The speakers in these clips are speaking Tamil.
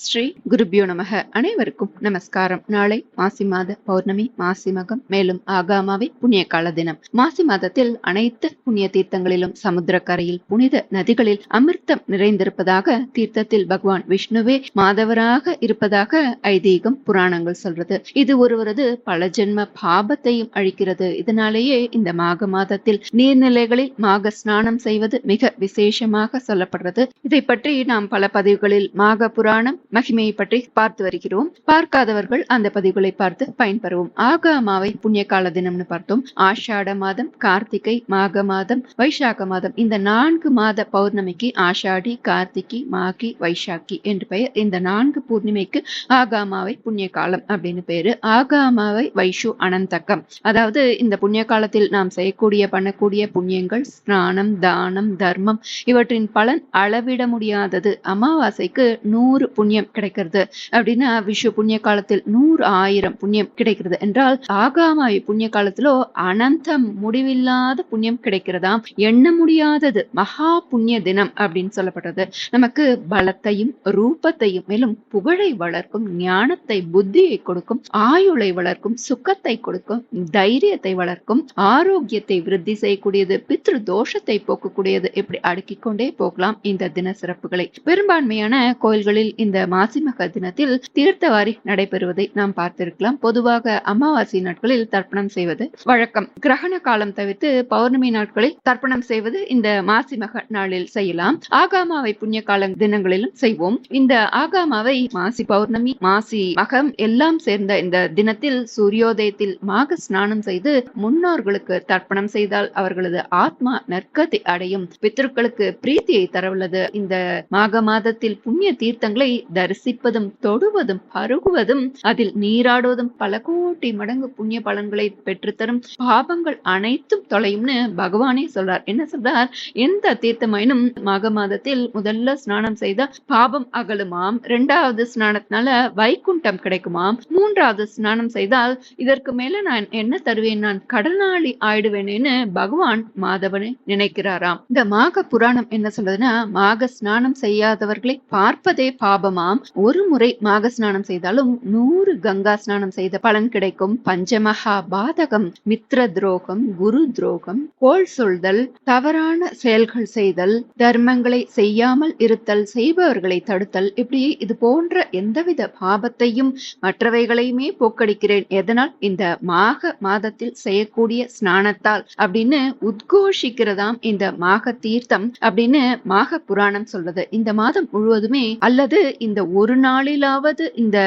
ஸ்ரீ குருபியோ நமக. அனைவருக்கும் நமஸ்காரம். நாளை மாசி மாத பௌர்ணமி மாசி மகம் மேலும் ஆகாமாவை புண்ணிய கால தினம். மாசி மாதத்தில் அனைத்து புண்ணிய தீர்த்தங்களிலும் சமுத்திரக்கரையில் புனித நதிகளில் அமிர்தம் நிறைந்திருப்பதாக தீர்த்தத்தில் பகவான் விஷ்ணுவே மாதவராக இருப்பதாக ஐதீகம் புராணங்கள் சொல்றது. இது ஒருவரது பல ஜென்ம பாபத்தையும் அழிக்கிறது. இதனாலேயே இந்த மாக மாதத்தில் நீர்நிலைகளில் மாக ஸ்நானம் செய்வது மிக விசேஷமாக சொல்லப்படுறது. இதை பற்றி நாம் பல பதிவுகளில் மாக புராணம் மகிமையை பற்றி பார்த்து வருகிறோம். பார்க்காதவர்கள் அந்த பதிவுகளை பார்த்து பயன்பெறுவோம். ஆகாமாவை புண்ணிய கால தினம்னு பார்த்தோம். ஆஷாட மாதம் கார்த்திகை மாக மாதம் வைசாக மாதம். இந்த நான்கு மாத பௌர்ணமிக்கு ஆஷாடி கார்த்திகை மாகி வைசாக்கி என்று பெயர். இந்த நான்கு பூர்ணிமைக்கு ஆகாமாவை புண்ணிய காலம் அப்படின்னு பேரு. ஆகாமாவை வைஷு அனந்தக்கம் அதாவது இந்த புண்ணிய காலத்தில் நாம் செய்யக்கூடிய பண்ணக்கூடிய புண்ணியங்கள் ஸ்நானம் தானம் தர்மம் இவற்றின் பலன் அளவிட முடியாதது. அமாவாசைக்கு நூறு புண்ணியம். கிடைக்கிறது. அப்படின்னா விஷு புண்ணிய காலத்தில் நூறு ஆயிரம் புண்ணியம் கிடைக்கிறது. என்றால் ஆகாமாவி புண்ணிய காலத்திலோ அனந்தம் முடிவில்லாத புண்ணியம் கிடைக்கிறதாம். எண்ண முடியாதது மகா புண்ணிய தினம் அப்படின்னு சொல்லப்பட்டது. நமக்கு பலத்தையும் ரூபத்தையும் மேலும் புகழை வளர்க்கும் ஞானத்தை புத்தியை கொடுக்கும் ஆயுளை வளர்க்கும் சுக்கத்தை கொடுக்கும் தைரியத்தை வளர்க்கும் ஆரோக்கியத்தை விருத்தி செய்யக்கூடியது பித்ரு தோஷத்தை போக்கக்கூடியது இப்படி அடுக்கிக் கொண்டே போகலாம் இந்த தின சிறப்புகளை பெரும்பான்மையான கோயில்களில் இந்த மாசிமக தினத்தில் தீர்த்தவாரி நடைபெறுவதை நாம் பார்த்திருக்கலாம். பொதுவாக அமாவாசை நாட்களில் தர்ப்பணம் செய்வது வழக்கம். கிரகண காலம் தவிர்த்து பௌர்ணமி நாட்களில் தர்ப்பணம் செய்வது இந்த மாசிமக நாளில் செய்யலாம். ஆகாமாவை புண்ணிய கால தினங்களிலும் செய்வோம். இந்த ஆகாமாவை மாசி பௌர்ணமி மாசி மகம் எல்லாம் சேர்ந்த இந்த தினத்தில் சூரியோதயத்தில் மாக ஸ்நானம் செய்து முன்னோர்களுக்கு தர்ப்பணம் செய்தால் அவர்களது ஆத்மா நற்கதி அடையும். பித்தர்களுக்கு பிரீத்தியை தரவுள்ளது. இந்த மாக மாதத்தில் புண்ணிய தீர்த்தங்களை தரிசிப்பதும் தொடுவதும் பருகுவதும் அதில் நீராடுவதும் பல கோட்டி மடங்கு புண்ணிய பலன்களை பெற்றுத்தரும் பாபங்கள் அனைத்தும் தொலையும்னு பகவானே சொல்றார். என்ன சொல்றார்? எந்த தீர்த்தமாயினும் மாக மாதத்தில் முதல்ல ஸ்நானம் செய்த பாபம் அகலுமாம். இரண்டாவது ஸ்நானத்தினால வைகுண்டம் கிடைக்குமாம். மூன்றாவது ஸ்நானம் செய்தால் இதற்கு மேல நான் என்ன தருவேன்? நான் கடனாளி ஆயிடுவேனேன்னு பகவான் மாதவனை நினைக்கிறாராம். இந்த மாக புராணம் என்ன சொல்றதுன்னா மாக ஸ்நானம் செய்யாதவர்களை பார்ப்பதே பாபமா? பாபமாம் ஒரு முறை மாக ஸ்நானம் செய்தாலும் நூறு கங்கா ஸ்நானம் செய்த பலன் கிடைக்கும். பஞ்சமகா பாதகம் மித்ர துரோகம் குரு துரோகம் கோள் சொல்தல் தவறான செயல்கள் செய்தல் தர்மங்களை செய்யாமல் இருத்தல் செய்பவர்களை தடுத்தல் இப்படி இது போன்ற எந்தவித பாபத்தையும் மற்றவைகளையுமே போக்கடிக்கிறேன். எதனால்? இந்த மாக மாதத்தில் செய்யக்கூடிய ஸ்நானத்தால் அப்படின்னு உத்கோஷிக்கிறதாம் இந்த மாக தீர்த்தம் அப்படின்னு மாக புராணம் சொல்றது இந்த மாதம் முழுவதுமே அல்லது இந்த ஒரு நாளிலாவது இந்த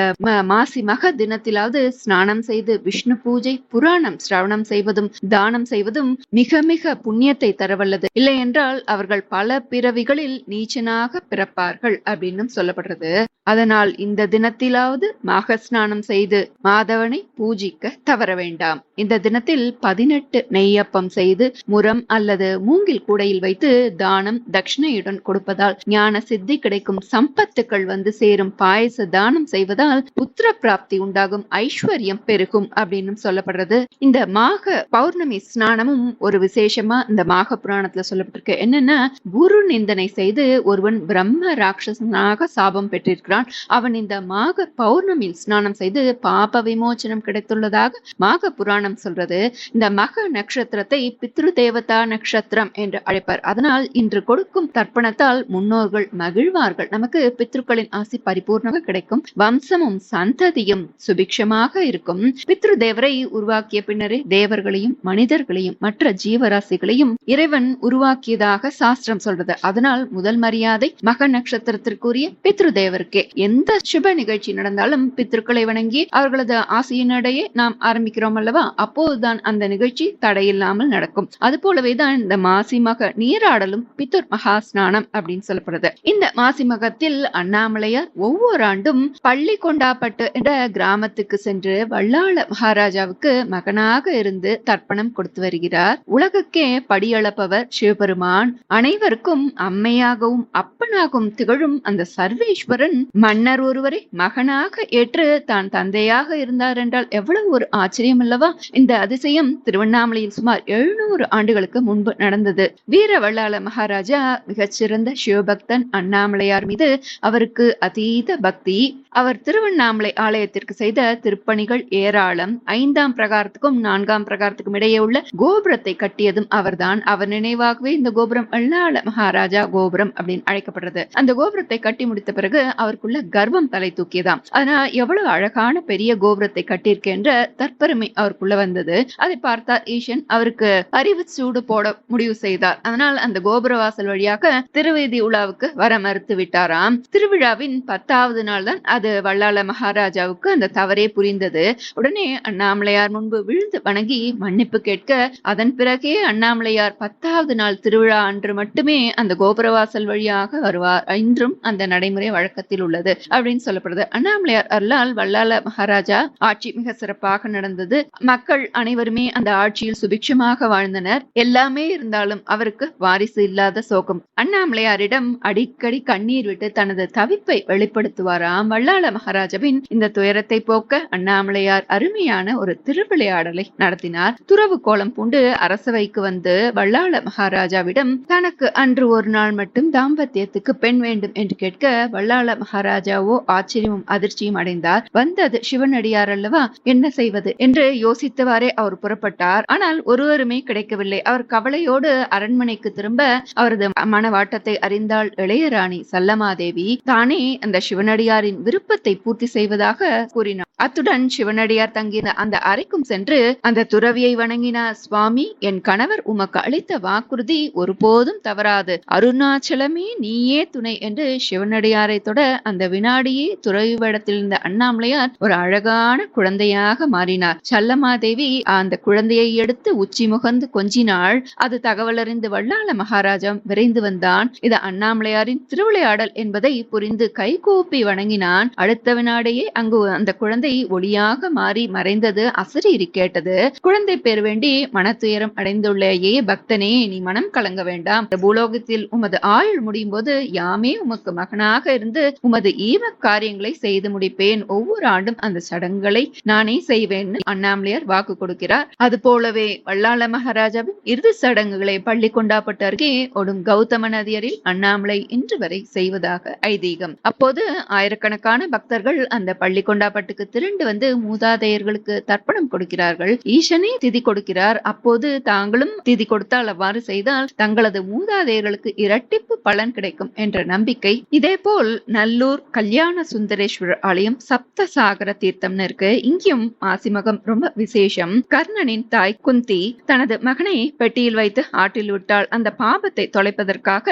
மாசி மக தினத்திலாவது ஸ்நானம் செய்து விஷ்ணு பூஜை புராணம் சிரவணம் செய்வதும் தானம் செய்வதும் மிக மிக புண்ணியத்தை தரவல்லது. இல்லை என்றால் அவர்கள் பல பிறவிகளில் நீச்சனாக பிறப்பார்கள் அப்படின்னு சொல்லப்படுறது. அதனால் இந்த தினத்திலாவது மாக ஸ்நானம் செய்து மாதவனை பூஜிக்க தவற வேண்டாம். இந்த தினத்தில் பதினெட்டு நெய்யப்பம் செய்து முரம் அல்லது மூங்கில் கூடையில் வைத்து தானம் தட்சிணையுடன் கொடுப்பதால் ஞான சித்தி கிடைக்கும் சம்பத்துக்கள் வந்து சேரும் பாயச தானம் செய்வதால் புத்திர பிராப்தி உண்டாகும் ஐஸ்வர்யம் பெருகும் அப்படின்னு சொல்லப்படுறது. இந்த மாக பௌர்ணமி ஸ்நானமும் ஒரு விசேஷமா இந்த மாக புராணத்துல சொல்லப்பட்டிருக்கு. என்னன்னா குரு நிந்தனை செய்து ஒருவன் பிரம்ம ராட்சசனாக சாபம் பெற்றிருக்கிறான். அவன் இந்த மாக பௌர்ணமியில் ஸ்நானம் செய்து பாப விமோச்சனம் கிடைத்துள்ளதாக மாக புராணம் சொல்றது. இந்த மக நட்சத்திரத்தை பித்ரு தேவதா நட்சத்திரம் என்று அழைப்பார். அதனால் இன்று கொடுக்கும் தர்ப்பணத்தால் முன்னோர்கள் மகிழ்வார்கள். நமக்கு பித்ருக்களின் ஆசி ராசி பரிபூர்ணமாக கிடைக்கும். வம்சமும் சந்ததியும் சுபிக்ஷமாக இருக்கும். பித்ரு தேவரை உருவாக்கிய பின்னரே தேவர்களையும் மனிதர்களையும் மற்ற ஜீவராசிகளையும் இறைவன் உருவாக்கியதாக சாஸ்திரம் சொல்றது. அதனால் முதல் மரியாதை மக நட்சத்திரத்திற்குரிய பித்ரு தேவருக்கே எந்த சுப நிகழ்ச்சி நடந்தாலும் பித்ருக்களை வணங்கி அவர்களது ஆசையினிடையே நாம் ஆரம்பிக்கிறோம் அல்லவா? அப்போதுதான் அந்த நிகழ்ச்சி தடையில்லாமல் நடக்கும். அது போலவேதான் இந்த மாசி மக நீராடலும் பித்துர் மகா ஸ்நானம் அப்படின்னு சொல்லப்படுது. இந்த மாசி மகத்தில் அண்ணாமலையார் ஒவ்வொரு ஆண்டும் பள்ளி கொண்டாப்பட்டு என்ற கிராமத்துக்கு சென்று வல்லாள மகாராஜாவுக்கு மகனாக இருந்து தர்ப்பணம் கொடுத்து வருகிறார். உலகுக்கே படியளப்பவர் சிவபெருமான். அனைவருக்கும் அம்மையாகவும் அப்பனாகவும் திகழும் அந்த சர்வேஸ்வரன் மன்னர் ஒருவரை மகனாக ஏற்று தான் தந்தையாக இருந்தார் என்றால் எவ்வளவு ஒரு ஆச்சரியம் அல்லவா? இந்த அதிசயம் திருவண்ணாமலையில் சுமார் எழுநூறு ஆண்டுகளுக்கு முன்பு நடந்தது. வீர வல்லாள மகாராஜா மிகச்சிறந்த சிவபக்தன் அண்ணாமலையார் மீது அவருக்கு அதீத பக்தி. அவர் திருவண்ணாமலை ஆலயத்திற்கு செய்த திருப்பணிகள் ஏராளம். ஐந்தாம் பிரகாரத்துக்கும் நான்காம் பிரகாரத்துக்கும் இடையே உள்ள கோபுரத்தை கட்டியதும் அவர்தான். அவர் நினைவாகவே இந்த கோபுரம் அல்லாள மகாராஜா கோபுரம் அப்படின்னு அழைக்கப்படுறது. அந்த கோபுரத்தை கட்டி முடித்த பிறகு அவருக்குள்ள கர்வம் தலை தூக்கியதாம். ஆனா எவ்வளவு அழகான பெரிய கோபுரத்தை கட்டியிருக்கின்ற தற்பெருமை அவருக்குள்ள வந்தது. அதை பார்த்தார் ஈசன். அவருக்கு அறிவு சூடு போட முடிவு செய்தார். அதனால் அந்த கோபுர வாசல் வழியாக திருவேதி உலாவுக்கு வர மறுத்து விட்டாராம். திருவிழாவின் பத்தாவது நாள் தான் அது வள்ளாள மகாராஜாவுக்கு அந்த தவறே புரிந்தது. உடனே அண்ணாமலையார் முன்பு விழுந்து வணங்கி மன்னிப்பு கேட்க அதன் பிறகே அண்ணாமலையார் பத்தாவது நாள் திருவிழா அன்று மட்டுமே அந்த கோபுரவாசல் வழியாக வருவார். இன்றும் அந்த நடைமுறை வழக்கத்தில் உள்ளது அப்படின்னு சொல்லப்படுது. அண்ணாமலையார் அருளால் வள்ளாள மகாராஜா ஆட்சி மிக சிறப்பாக நடந்தது. மக்கள் அனைவருமே அந்த ஆட்சியில் சுபிக்ஷமாக வாழ்ந்தனர். எல்லாமே இருந்தாலும் அவருக்கு வாரிசு இல்லாத சோகம். அண்ணாமலையாரிடம் அடிக்கடி கண்ணீர் விட்டு தனது தவிப்பை வெளிப்படுத்துவாராம். வல்லாள மகாராஜாவின் இந்த துயரத்தை போக்க அண்ணாமலையார் அருமையான ஒரு திருவிளையாடலை நடத்தினார். துறவு கோலம் பூண்டு அரசவைக்கு வந்து வல்லாள மகாராஜாவிடம் தனக்கு அன்று ஒரு நாள் மட்டும் தாம்பத்தியத்துக்கு பெண் வேண்டும் என்று கேட்க வல்லாள மகாராஜாவோ ஆச்சரியமும் அதிர்ச்சியும் அடைந்தார். வந்தது சிவனடியார் அல்லவா? என்ன செய்வது? என்று யோசித்தவாறே அவர் புறப்பட்டார். ஆனால் ஒருவருமே கிடைக்கவில்லை. அவர் கவலையோடு அரண்மனைக்கு திரும்ப அவரது மனவாட்டத்தை அறிந்தாள் இளையராணி சல்லமாதேவி. தானே மட்டுமே அந்த சிவனடியாரின் விருப்பத்தை பூர்த்தி செய்வதாக கூறினார். அத்துடன் சிவனடியார் தங்கின அந்த அறைக்கும் சென்று அந்த துறவியை வணங்கினார். சுவாமி என் கணவர் உமக்கு அளித்த வாக்குறுதி ஒருபோதும் தவறாது. அருணாச்சலமே நீயே துணை என்று சிவனடியாரை தொட அந்த வினாடியே துறவி இருந்த அண்ணாமலையார் ஒரு அழகான குழந்தையாக மாறினார். சல்லமாதேவி அந்த குழந்தையை எடுத்து உச்சி முகந்து கொஞ்சினாள். அது தகவலறிந்து வல்லாள மகாராஜா விரைந்து வந்தான். இது அண்ணாமலையாரின் திருவிளையாடல் என்பதை புரிந்து கைகூப்பி வணங்கினான். அடுத்த வினாடியே அங்கு அந்த குழந்தை ஒளியாக மாறி மறைந்தது. அசரீரி கேட்டது குழந்தை பேர் வேண்டி மனத்துயரம் அடைந்துள்ளேயே பக்தனே நீ மனம் கலங்க வேண்டாம். பூலோகத்தில் உமது ஆயுள் முடியும் போது யாமே உமக்கு மகனாக இருந்து உமது ஈம காரியங்களை செய்து முடிப்பேன். ஒவ்வொரு ஆண்டும் அந்த சடங்குகளை நானே செய்வேன். அண்ணாமலையார் வாக்கு கொடுக்கிறார். அது போலவே வல்லாள மகாராஜாவின் இறுதி சடங்குகளை பள்ளி கொண்டாப்பட்ட அருகே ஒடும் கௌதம நதியரில் அண்ணாமலை இன்று வரை செய்வதாக ஐதீகம். அப்போது ஆயிரக்கணக்கான பக்தர்கள் அந்த பள்ளி கொண்டாப்பட்டுக்கு திரண்டு வந்து மூதாதையர்களுக்கு தர்ப்பணம் கொடுக்கிறார்கள். ஈசனே திதி கொடுக்கிறார். அப்போது தாங்களும் திதி கொடுத்தால் அவ்வாறு செய்தால் தங்களது மூதாதையர்களுக்கு இரட்டிப்பு பலன் கிடைக்கும் என்ற நம்பிக்கை. இதேபோல் நல்லூர் கல்யாண சுந்தரேஸ்வரர் ஆலயம் சப்த சாகர தீர்த்தம்னு இருக்கு. இங்கேயும் மாசிமகம் ரொம்ப விசேஷம். கர்ணனின் தாய் குந்தி தனது மகனை பெட்டியில் வைத்து ஆற்றில் விட்டால் அந்த பாபத்தை தொலைப்பதற்காக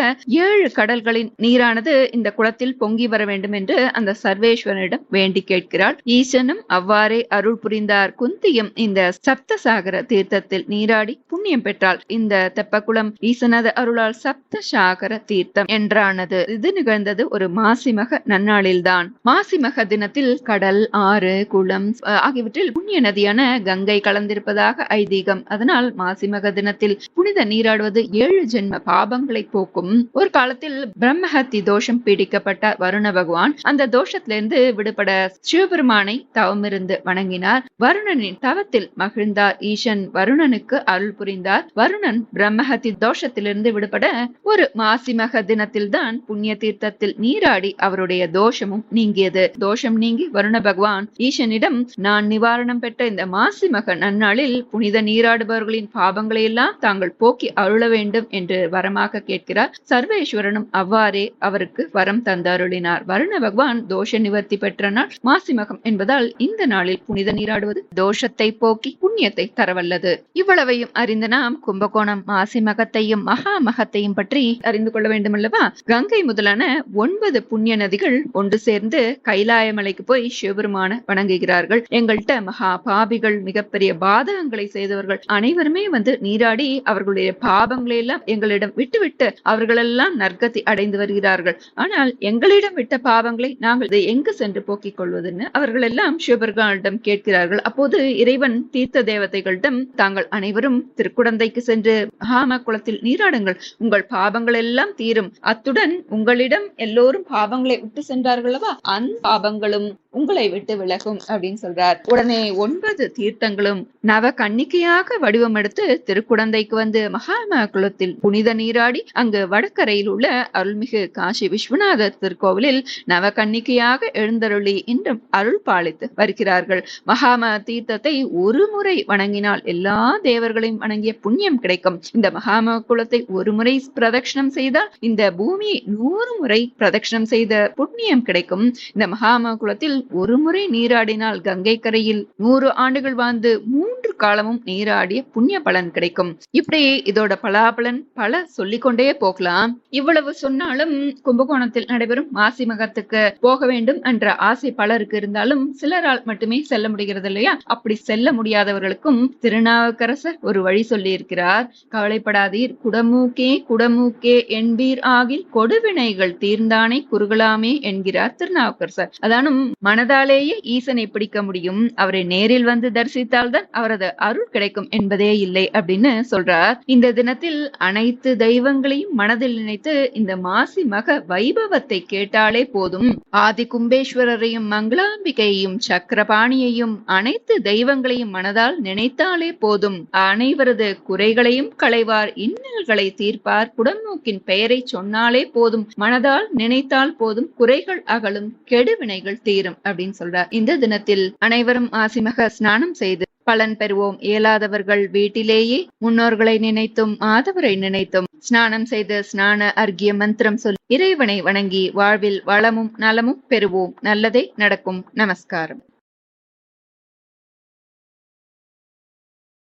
ஏழு கடல்களின் நீரானது இந்த குளத்தில் பொங்கி வர வேண்டும் என்று அந்த சர்வேஸ்வரனிடம் வேண்டி கேட்கிறாள். ஈசனும் அவ்வாறே அருள் புரிந்தார். குந்தியும் இந்த சப்தசாகர தீர்த்தத்தில் நீராடி புண்ணியம் பெற்றாள். இந்த தெப்பக்குளம் ஈசனது அருளால் சப்த சாகர தீர்த்தம் என்றானது. இது நிகழ்ந்தது ஒரு மாசிமக நன்னாளில்தான். மாசிமக தினத்தில் கடல் ஆறு குளம் ஆகியவற்றில் புண்ணிய நதியான கங்கை கலந்திருப்பதாக ஐதீகம். அதனால் மாசிமக தினத்தில் புனித நீராடுவது ஏழு ஜென்ம பாபங்களை போக்கும். ஒரு காலத்தில் பிரம்மஹத்தி தோஷம் பீடிக்கப்பட்ட வருண வருண பகவான் அந்த தோஷத்திலிருந்து விடுபட சிவபெருமானை தவமிருந்து வணங்கினார். வருணனின் தவத்தில் மகிழ்ந்தார். ஈசன் வருணனுக்கு அருள் புரிந்தார். வருணன் பிரம்மஹத்தி தோஷத்திலிருந்து விடுபட ஒரு மாசிமக தினத்தில்தான் புண்ணிய தீர்த்தத்தில் நீராடி அவருடைய தோஷமும் நீங்கியது. தோஷம் நீங்கி வருண பகவான் ஈசனிடம் நான் நிவாரணம் பெற்ற இந்த மாசிமக நன்னாளில் புனித நீராடுபவர்களின் பாவங்களை எல்லாம் தாங்கள் போக்கி அருள வேண்டும் என்று வரமாக கேட்கிறார். சர்வேஸ்வரனும் அவ்வாறே அவருக்கு வரம் தந்தருளினார். வருண பகவான் தோஷ நிவர்த்தி பெற்ற நாள் மாசிமகம் என்பதால் இந்த நாளில் புனித நீராடுவது தோஷத்தை போக்கி புண்ணியத்தை தரவல்லது. இவ்வளவையும் அறிந்த நாம் கும்பகோணம் மாசிமகத்தையும் மகா மகத்தையும் பற்றி அறிந்து கொள்ள வேண்டும் அல்லவா கங்கை முதலான ஒன்பது புண்ணிய நதிகள் ஒன்று சேர்ந்து கைலாயமலைக்கு போய் சிவபெருமான வணங்குகிறார்கள். எங்கள்கிட்ட மகா பாபிகள் மிகப்பெரிய பாதகங்களை செய்தவர்கள் அனைவருமே வந்து நீராடி அவர்களுடைய பாபங்களை எல்லாம் எங்களிடம் விட்டுவிட்டு அவர்களெல்லாம் நற்கதி அடைந்து வருகிறார்கள். ஆனால் எங்களிடம் விட்ட பாவங்களை நாங்கள் எங்கு சென்று போக்கிக் கொள்வதுன்னு அவர்கள் எல்லாம் சிவபெருமானிடம் கேட்கிறார்கள். அப்போது இறைவன் தீர்த்த தேவதைகளிடம் தாங்கள் அனைவரும் திருக்குடந்தைக்கு சென்று மகாம குளத்தில் நீராடுங்கள். உங்கள் பாவங்கள் எல்லாம் தீரும். அத்துடன் உங்களிடம் எல்லோரும் பாவங்களை விட்டு சென்றார்களவா அந்த பாவங்களும் உங்களை விட்டு விலகும் அப்படின்னு சொல்றார். உடனே ஒன்பது தீர்த்தங்களும் நவ கன்னிக்கையாக வடிவம் எடுத்து திருக்குடந்தைக்கு வந்து மகாம குளத்தில் புனித நீராடி அங்கு வடக்கரையில் உள்ள அருள்மிகு காசி விஸ்வநாதர் திருக்கோவில் கோவிலில் கன்னிகையாக எழுந்தருளி இன்றும் அருள் பாலித்து வருகிறார்கள். மகாம தீர்த்தத்தை ஒரு முறை வணங்கினால் எல்லா தேவர்களையும் வணங்கிய புண்ணியம் கிடைக்கும். இந்த மகாம குலத்தை ஒரு முறை பிரதட்சணம் செய்தால் இந்த பூமியை நூறு முறை பிரதட்சணம் செய்த புண்ணியம் கிடைக்கும். இந்த மகாம குலத்தில் ஒரு முறை நீராடினால் கங்கை கரையில் நூறு ஆண்டுகள் வாழ்ந்து மூன்று காலமும் நீராடிய புண்ணிய பலன் கிடைக்கும். இப்படியே இதோட பலாபலன் பல சொல்லிக்கொண்டே போகலாம். இவ்வளவு சொன்னாலும் கும்பகோணத்தில் நடைபெறும் மாசி மகத்துக்கு போக வேண்டும் என்ற ஆசை பலருக்கு இருந்தாலும் சிலரால் மட்டுமே செல்ல முடிகிறது இல்லையா? அப்படி செல்ல முடியாதவர்களுக்கும் திருநாவுக்கரசர் ஒரு வழி சொல்லி இருக்கிறார் கவலைப்படாதீர். குடமூக்கே குடமூக்கே என்பீர் ஆகில் கொடுவினைகள் தீர்ந்தானே குறுகலாமே என்கிறார் திருநாவுக்கரசர். அதானும் மனதாலேயே ஈசனை பிடிக்க முடியும். அவரை நேரில் வந்து தரிசித்தால்தான் அவரது அருள் கிடைக்கும் என்பதே இல்லை அப்படின்னு சொல்றார். இந்த தினத்தில் அனைத்து தெய்வங்களையும் மனதில் நினைத்து இந்த மாசி மக வைபவத்தை கேட்டு போதும். ஆதி கும்பேஸ்வரரையும் மங்களாம்பிகையையும் சக்கரபாணியையும் அனைத்து தெய்வங்களையும் மனதால் நினைத்தாலே போதும். அனைவரது குறைகளையும் களைவார் இன்னல்களை தீர்ப்பார். குடமூக்கின் பெயரை சொன்னாலே போதும். மனதால் நினைத்தால் போதும். குறைகள் அகலும். கெடுவினைகள் தீரும் அப்படின்னு சொல்றார். இந்த தினத்தில் அனைவரும் ஆசிமக ஸ்நானம் செய்து பலன் பெறுவோம். இயலாதவர்கள் வீட்டிலேயே முன்னோர்களை நினைத்தும் ஆதவரை நினைத்தும் ஸ்நானம் செய்து ஸ்நான அர்க்கிய மந்திரம் சொல்லி இறைவனை வணங்கி வாழ்வில் வளமும் நலமும் பெறுவோம். நல்லதே நடக்கும். நமஸ்காரம்.